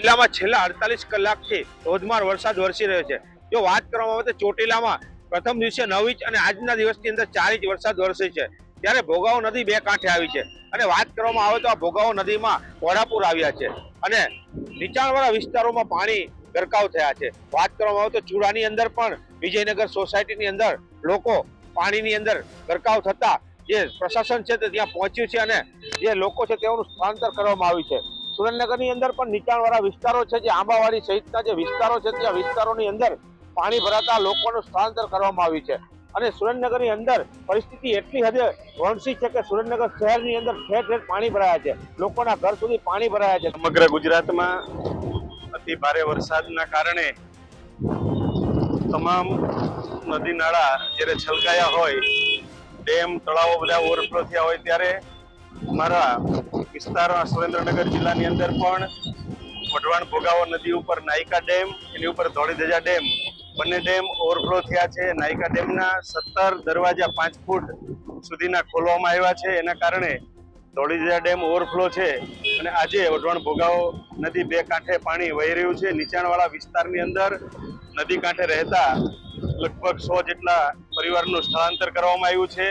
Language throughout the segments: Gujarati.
જિલ્લામાં છેલ્લા અડતાલીસ કલાકથી ધોધમાર વરસાદ વરસી રહ્યો છે. જો વાત કરવામાં આવે તો ચોટીલામાં પ્રથમ દિવસે નવ ઇંચ અને આજના દિવસની અંદર ચાર ઇંચ વરસાદ વરસે છે. ત્યારે ભોગાવો નદી બે કાંઠે આવી છે. અને વાત કરવામાં આવે તો આ ભોગાવો નદીમાં ઘોડાપુર આવ્યા છે. અને નીચાણવાળા વિસ્તારોમાં પાણી ગરકાવ થયા છે. વાત કરવામાં આવે તો ચૂડાની અંદર પણ વિજયનગર સોસાયટીની અંદર લોકો પાણીની અંદર ગરકાવ થતા જે પ્રશાસન છે તે ત્યાં પહોંચ્યું છે અને જે લોકો છે તેઓનું સ્થળાંતર કરવામાં આવ્યું છે. સુરેન્દ્રનગરની અંદર પણ નીચાણવાળા વિસ્તારો છે, જે આંબાવાડી સહિતના જે વિસ્તારો છે, ત્યાં વિસ્તારોની અંદર પાણી ભરાતા લોકોનું સ્થળાંતર કરવામાં આવ્યું છે. અને સુરેન્દ્રનગરની અંદર પરિસ્થિતિ એટલી હદે વણસી છે કે સુરેન્દ્રનગર શહેરની અંદર ઠેર ઠેર પાણી ભરાયા છે. લોકોના ઘર સુધી પાણી ભરાયા છે. સમગ્ર ગુજરાતમાં અતિ ભારે વરસાદના કારણે તમામ નદી નાળા જ્યારે છલકાયા હોય, ડેમ, તળાવો બધા ઓવરફ્લો થયા હોય ત્યારે અમારા વિસ્તાર સુરેન્દ્રનગર જિલ્લાની અંદર પણ વઢવાણ ભોગાવો નદી ઉપર નાયકા ડેમ, એની ઉપર ધોળીધજા ડેમ, બંને ડેમ ઓવરફ્લો થયા છે. નાયકા ડેમના સત્તર દરવાજા પાંચ ફૂટ સુધીના ખોલવામાં આવ્યા છે. એના કારણે ધોળીધજા ડેમ ઓવરફ્લો છે અને આજે વઢવાણ ભોગાવો નદી બે કાંઠે પાણી વહી રહ્યું છે. નીચાણવાળા વિસ્તારની અંદર નદી કાંઠે રહેતા લગભગ સો જેટલા પરિવારનું સ્થળાંતર કરવામાં આવ્યું છે.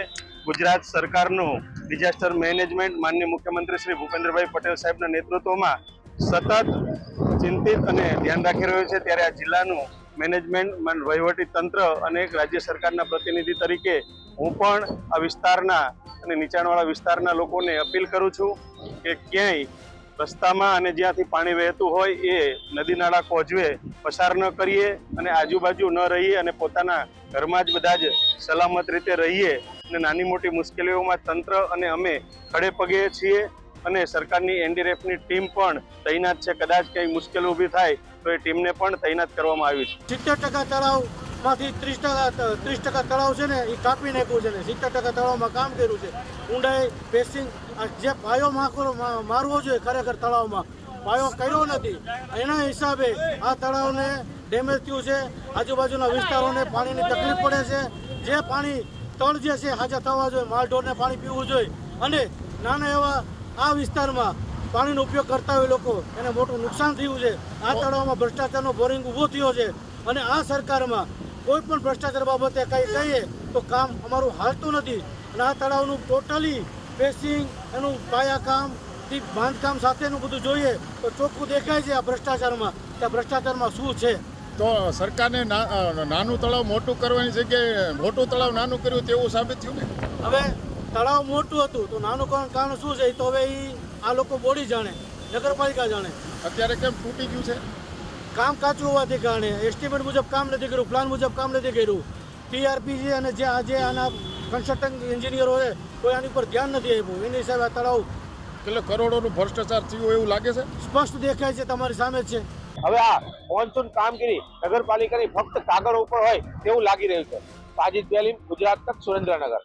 ગુજરાત સરકારનું ડિઝાસ્ટર મેનેજમેન્ટ માનનીય મુખ્યમંત્રી શ્રી ભૂપેન્દ્રભાઈ પટેલ સાહેબના નેતૃત્વમાં સતત ચિંતિત અને ધ્યાન રાખી રહ્યું છે. ત્યારે આ જિલ્લાનું મેનેજમેન્ટ વહીવટી તંત્ર અને રાજ્ય સરકારના પ્રતિનિધિ તરીકે હું પણ આ વિસ્તારના અને નીચાણવાળા વિસ્તારના લોકોને અપીલ કરું છું કે ક્યાંય રસ્તામાં અને જ્યાંથી પાણી વહેતું હોય એ નદી નાળા કોજવે પસાર ન કરીએ અને આજુબાજુ ન રહીએ અને પોતાના ઘરમાં જ બધા જ સલામત રીતે રહીએ અને નાની મોટી મુશ્કેલીઓમાં તંત્ર અને અમે ખડે પગે છીએ અને સરકારની એનડીએફની ટીમ પણ તૈનાત છે. કદાચ કંઈ મુશ્કેલી ઊભી થાય તો એ ટીમને પણ તૈનાત કરવામાં આવી છે. સિત્તેર ટકા તળાવમાંથી ત્રીસ ટકા ત્રીસ ટકા તળાવ છે ને, એ કાપી નાખ્યું છે ને. સિત્તેર ટકા તળાવમાં કામ કર્યું છે. ઊંડાઈ પેસિંગ જે પાયો માખો મારવો જોઈએ ખરેખર તળાવમાં. પાયો કર્યો નથી. એના હિસાબે આ તળાવને ડેમેજ થયું છે. આજુબાજુના વિસ્તારોને પાણીની તકલીફ પડે છે. જે પાણી તળ જે છે, હાજર થવા જોઈએ. માલઢોરને પાણી પીવું જોઈએ. અને નાના એવા આ વિસ્તારમાં પાણીનો ઉપયોગ કરતા હોય લોકો, એને મોટું નુકસાન થયું છે. આ તળાવમાં ભ્રષ્ટાચારનો બોરિંગ ઊભો થયો છે. અને આ સરકારમાં કોઈ પણ ભ્રષ્ટાચાર બાબતે કંઈ કહીએ તો કામ અમારું હાલતું નથી. અને આ તળાવનું ટોટલી ફેસિંગ એનું પાયાકામ બાંધકામ સાથેનું બધું જોઈએ તો ચોખ્ખું દેખાય છે આ ભ્રષ્ટાચારમાં કે ભ્રષ્ટાચારમાં શું છે. તો સરકારને નાનું તળાવ મોટું કરવાની જગ્યાએ મોટું તળાવ નાનું કર્યું તેવું સાબિત થયું ને? હવે તળાવ મોટું હતું તો નાનું કારણ કારણ શું છે? તો હવે આ લોકો બોડી જાણે નગરપાલિકા જાણે. અત્યારે કેમ તૂટી ગયું છે? કામ કાચું હોવાથી કારણે એસ્ટિમેટ મુજબ કામ નથી કર્યું પ્લાન મુજબ કામ નથી કર્યું. ટીઆરપીજી અને જે આજે આના કન્સ્ટ્રક્શન એન્જિનિયરો હોય કોઈ આની ઉપર ધ્યાન નથી આપ્યું. એની હિસાબે આ તળાવ એટલે કરોડોનું ભ્રષ્ટાચાર થયું એવું લાગે છે? સ્પષ્ટ દેખાય છે તમારી સામે છે. હવે આ મોન્સૂન કામગીરી નગરપાલિકાની ફક્ત કાગળ ઉપર હોય તેવું લાગી રહ્યું છે. સાજિદ બેલીમ ગુજરાત તક સુરેન્દ્રનગર.